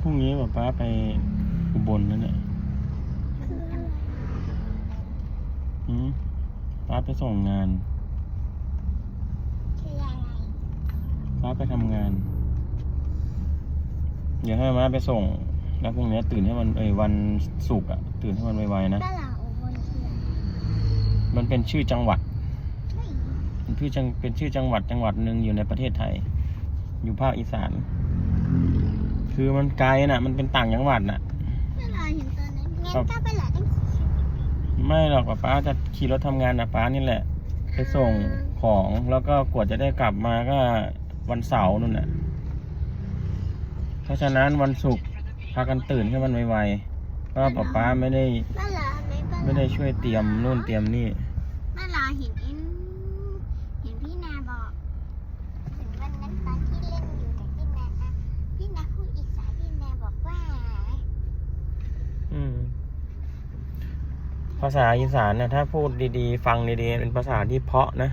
พรุ่งนี้ป๊าป๊าไปอุบลนั่นแหละคืออะไรหืมป๊าไปส่งงานคืออะไรป๊าไปทำงาน เดี๋ยวให้ม้าไปส่ง แล้วพรุ่งนี้ตื่นให้มันเอ้ยวันศุกร์อะตื่นให้มันไวๆนะก็เหล่าอุบลคืออะไรมันเป็นชื่อจังหวัดเฮ้ยเป็นชื่อจังเป็นชื่อจังหวัดจังหวัดหนึ่งอยู่ในประเทศไทย อยู่ภาคอีสาน คือมันไกลน่ะ มันเป็นต่างจังหวัดน่ะก็เราเห็นตอนนั้นงั้นครับก็ไปหลายตั้งไม่หรอกป๊าป๊าจะขี่รถทำงานนะป๊านี่แหละ ไปส่งของแล้วก็กว่าจะได้กลับมาก็วันเสาร์นู่นน่ะ เพราะฉะนั้นวันศุกร์พากันตื่นให้มันไวๆเพราะว่าป๊าป๊าไม่ได้บ้านเราไม่บ้านไม่ได้ช่วยเตรียมนู่นเตรียมนี่บ้านเราเห็นเอ็นเห็นพี่นาบอกถึงวันนั้นตอนที่เล่นอยู่กับพี่นาอะพี่นาพูดอีสานพี่นาบอกว่า อืม ภาษาอีสานนะถ้าพูดดีๆ ฟังดีๆ เป็นภาษาที่เพาะนะ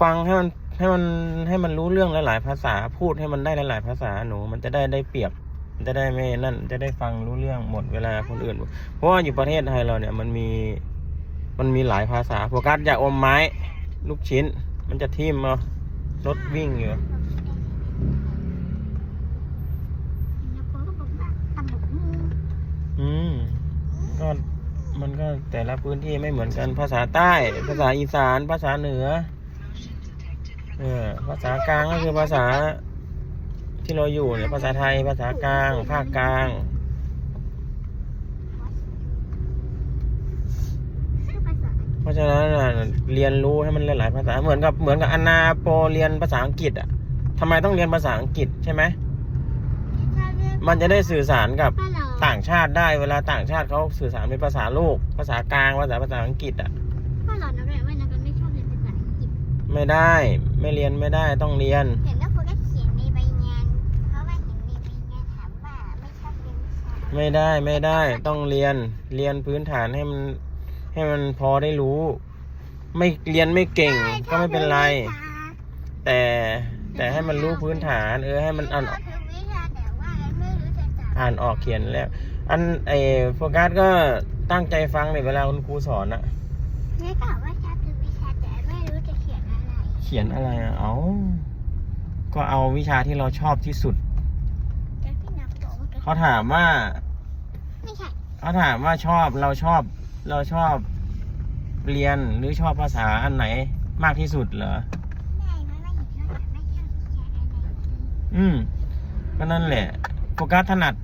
ฟังให้มันให้มันให้มันรู้เรื่องหลายๆภาษา พูดให้มันได้หลายๆภาษาหนู มันจะได้ได้เปรียบมันจะได้ไม่นั่น จะได้ฟังรู้เรื่องหมดเวลาคนอื่น เพราะว่าอยู่ประเทศไทยเราเนี่ยมันมีมันมีหลายภาษาโฟกัสอยากอมไม้ ลูกชิ้น มันจะทิ่มมารถวิ่งอยู่ แล้วเขาก็บอกว่าตำบกมู อืม ก็มันก็ แต่ละพื้นที่ไม่เหมือนกันภาษาใต้ ภาษาอีสานภาษาเหนือเออภาษากลางก็คือภาษาที่เราอยู่เนี่ยภาษาไทยภาษากลาง ภาคกลางเพราะฉะนั้นเรียนรู้ให้มันหลาย ๆ ภาษาเหมือนกับเหมือนกับอนาโปเรียนภาษาอังกฤษอะทำไมต้องเรียนภาษาอังกฤษใช่ไหมมันจะได้สื่อสารกับ ต่างชาติได้เวลาต่างชาติเขาสื่อสารเป็นภาษาโลก ภาษากลางภาษาภาษาอังกฤษอะบ้านเรานักเรียนว่านักเรียนไม่ชอบเรียนภาษาอังกฤษไม่ได้ไม่เรียนไม่ได้ต้องเรียน เห็นแล้วครูก็เขียนในใบงานเพราะว่าเห็นในใบงานถามว่าไม่ชอบเรียนวิชาไม่ได้ไม่ได้ต้องเรียนเรียนพื้นฐานให้มันให้มันพอได้รู้ ไม่เรียนไม่เก่งก็ไม่เป็นไร แต่แต่ให้มันรู้พื้นฐาน เออให้มันอ่าน อ่านออกเขียนแล้ว อันไอโฟกัสก็ตั้งใจฟังเลยเวลาคุณครูสอนอะนี่ก็บอกว่าชอบทุกวิชาแต่ไม่รู้จะเขียนอะไร เขียนอะไรอะเอาก็เอาวิชาที่เราชอบที่สุดแต่พี่นักบอกว่าเขาถามว่าไม่ใช่เขาถามว่าชอบเราชอบ เราชอบเรียนหรือชอบภาษาอันไหนมากที่สุดเหรอไม่ไม่ไม่เห็นว่าไม่ชอบวิชาอะไรอืมก็นั่นแหละโฟกัสถนัด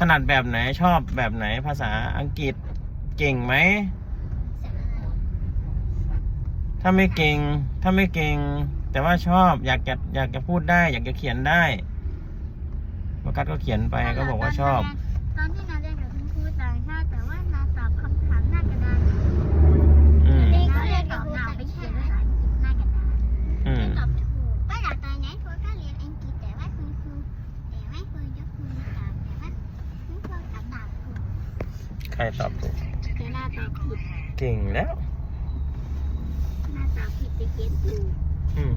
ถนัดแบบไหนชอบแบบไหนภาษาอังกฤษเก่งไหม ถ้าไม่เก่ง ถ้าไม่เก่ง แต่ว่าชอบอยากจะอยากจะพูดได้ อยากจะเขียนได้โฟกัสก็เขียนไปก็บอกว่าชอบ ตอนที่ รตอบถูกแต่หน้าตอบผิดเก่งแล้ว หน้าตอบผิดไปเขียนถูกอืม